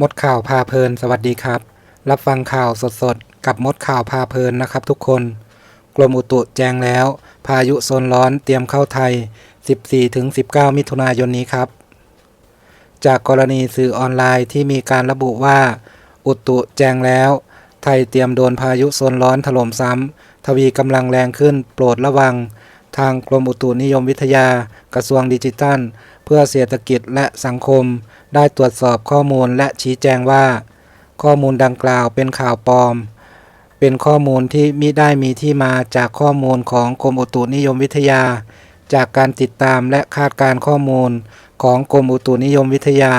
มดข่าวพาเพลิน สวัสดีครับ รับฟังข่าวสดๆ กับมดข่าวพาเพลินนะครับทุกคน กรมอุตุแจ้งแล้ว พายุโซนร้อนเตรียมเข้าไทย 14-19 มิถุนายนนี้ครับ จากกรณีสื่อออนไลน์ที่มีการระบุว่า อุตุแจ้งแล้ว ไทยเตรียมโดนพายุโซนร้อนถล่มซ้ำ ทวีกำลังแรงขึ้นโปรดระวัง ทางกรมอุตุนิยมวิทยา กระทรวงดิจิทัล เพื่อเศรษฐกิจและสังคม ได้ตรวจสอบข้อมูลและชี้แจงว่า ข้อมูลดังกล่าวเป็นข่าวปลอม เป็นข้อมูลที่มิได้มีที่มาจากข้อมูลของกรมอุตุนิยมวิทยา จากการติดตามและคาดการข้อมูลของกรมอุตุนิยมวิทยา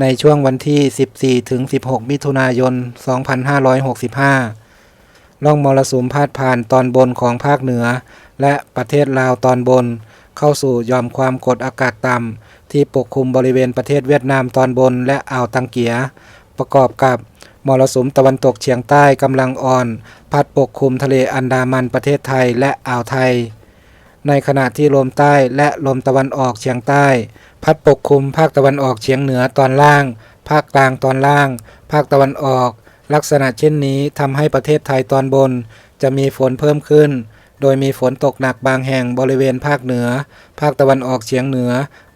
ในช่วงวันที่ 14 ถึง 16 มิถุนายน 2565 ล่องมรสุมพาดผ่านตอนบนของภาคเหนือ และประเทศลาวตอนบน เข้าสู่ยอมความกดอากาศต่ำที่ปกคลุมบริเวณประเทศเวียดนามตอนบนและอ่าวตังเกีย ประกอบกับมรสุมตะวันตกเฉียงใต้กำลังอ่อน พัดปกคลุมทะเลอันดามันประเทศไทยและอ่าวไทย ในขณะที่ลมใต้และลมตะวันออกเฉียงใต้ พัดปกคลุมภาคตะวันออกเฉียงเหนือตอนล่าง ภาคกลางตอนล่าง ภาคตะวันออก ลักษณะเช่นนี้ทำให้ประเทศไทยตอนบน จะมีฝนเพิ่มขึ้น โดยมีฝนตกหนักบางแห่งบริเวณภาคเหนือ ภาคตะวันออกเฉียงเหนือ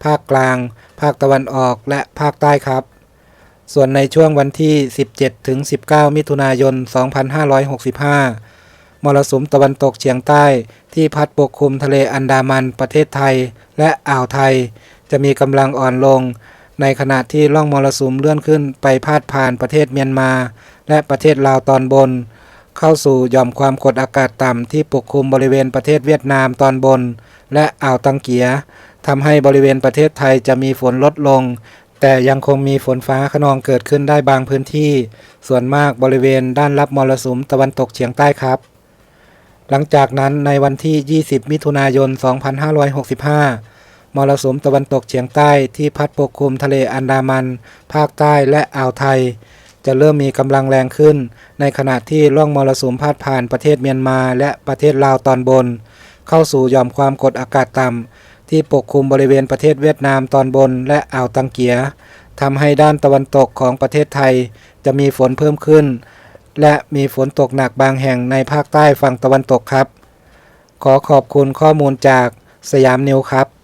ภาคกลาง ภาคตะวันออกและภาคใต้ครับ ส่วนในช่วงวันที่ 17 ถึง 19 มิถุนายน 2565 มรสุมตะวันตกเฉียงใต้ที่พัดปกคลุมทะเลอันดามันประเทศไทยและอ่าวไทย จะมีกำลังอ่อนลง ในขณะที่ร่องมรสุมเลื่อนขึ้นไปพาดผ่านประเทศเมียนมา และประเทศลาวตอนบน เข้าสู่ย่อมความกดอากาศต่ำที่ปกคลุมบริเวณประเทศเวียดนามตอนบน และอ่าวตังเกียทำให้บริเวณประเทศไทยจะมีฝนลดลง แต่ยังคงมีฝนฟ้าขนองเกิดขึ้นได้บางพื้นที่ ส่วนมากบริเวณด้านรับมรสุมตะวันตกเฉียงใต้ครับ หลังจากนั้นในวันที่ 20 มิถุนายน 2565มรสุมตะวันตกเฉียงใต้ที่พัดปกคลุมทะเลอันดามัน ภาคใต้และอ่าวไทย จะเริ่มมีกำลังแรงขึ้น ในขณะที่ร่องมรสุมพาดผ่านประเทศเมียนมาและประเทศลาวตอนบน เข้าสู่ยอมความกดอากาศต่ำที่ปกคลุมบริเวณประเทศเวียดนามตอนบนและอ่าวตังเกียทำให้ด้านตะวันตกของประเทศไทย จะมีฝนเพิ่มขึ้น และมีฝนตกหนักบางแห่งในภาคใต้ฝั่งตะวันตกครับ ขอขอบคุณข้อมูลจากสยามนิวครับ